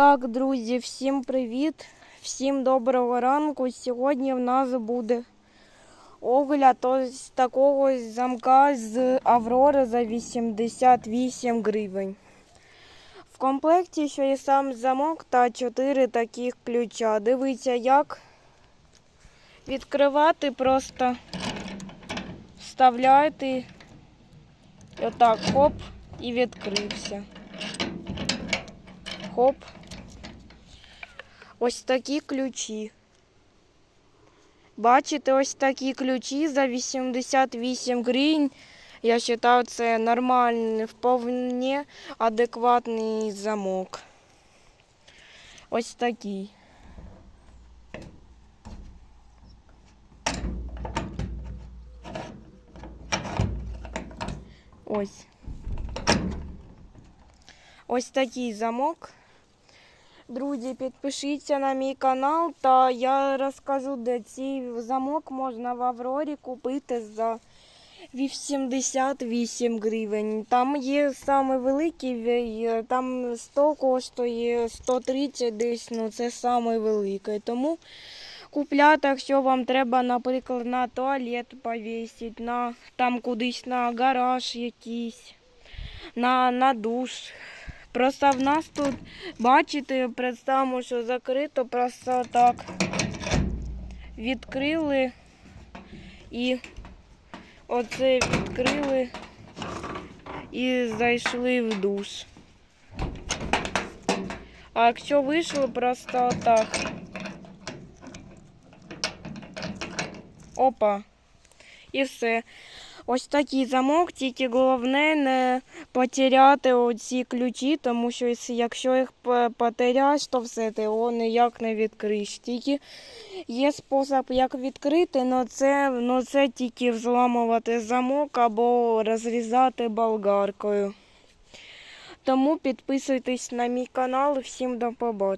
Так, друзі, всім привіт, всім доброго ранку. Сьогодні в нас буде огляд ось такого замка з Аврори за 88 гривень. В комплекті ще є сам замок та 4 таких ключа. Дивіться, як відкривати, просто вставляєте і отак хоп і відкрився. Хоп. Ось такі ключі. Бачите, ось такі ключі за 88 гривень. Я вважаю, це нормальний, вполне адекватний замок. Ось такий. Ось. Ось такий замок. Друзі, підпишіться на мій канал, та я розкажу, де цей замок можна в Аврорі купити за 88 гривень. Там є саме там 100 коштує 130 десь, ну це саме. Тому купляти, якщо вам треба, наприклад, на туалет повісити, на там кудись на гараж якийсь, на, на душ. Просто в нас тут, бачите, представимо, що закрито, просто так відкрили і оце відкрили і зайшли в душ. А якщо вийшли, просто отак. Опа. І все. Ось такий замок, тільки головне не потеряти оці ключі, тому що якщо- їх по- потеряєш, то все ти його ніяк не відкриєш. Тільки є спосіб, як відкрити, але це, но це тільки взламувати замок або розрізати болгаркою. Тому підписуйтесь на мій канал. Всім до побачення.